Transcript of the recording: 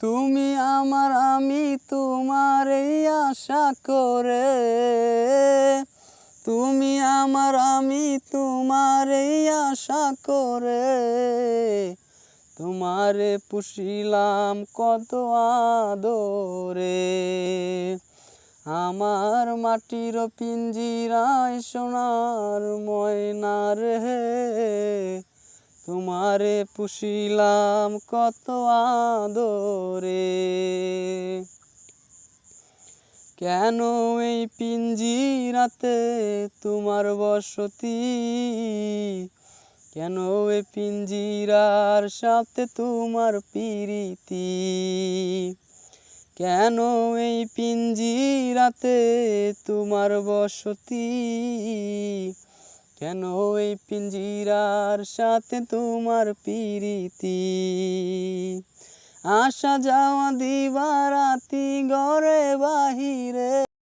তুমি আমার, আমি তোমার এই আশা করে। তুমি আমার, আমি তোমার এই আশা করে। তোমারে পুষিলাম কত আদরে। আমার মাটির পিঞ্জিরায় সোনার ময়না রে। তোমারে পুষিলাম কত আদরে। কেন এই পিঞ্জিরাতে তোমার বসতি? কেন এই পিঞ্জিরার সাথে তোমার পিরিতি? কেন এই পিঞ্জিরাতে তোমার বসতি? কেন ওই পিঞ্জিরার সাথে তোমার পিরিতি? আসা যাওয়া দিবারাতি ঘরে বাহিরে।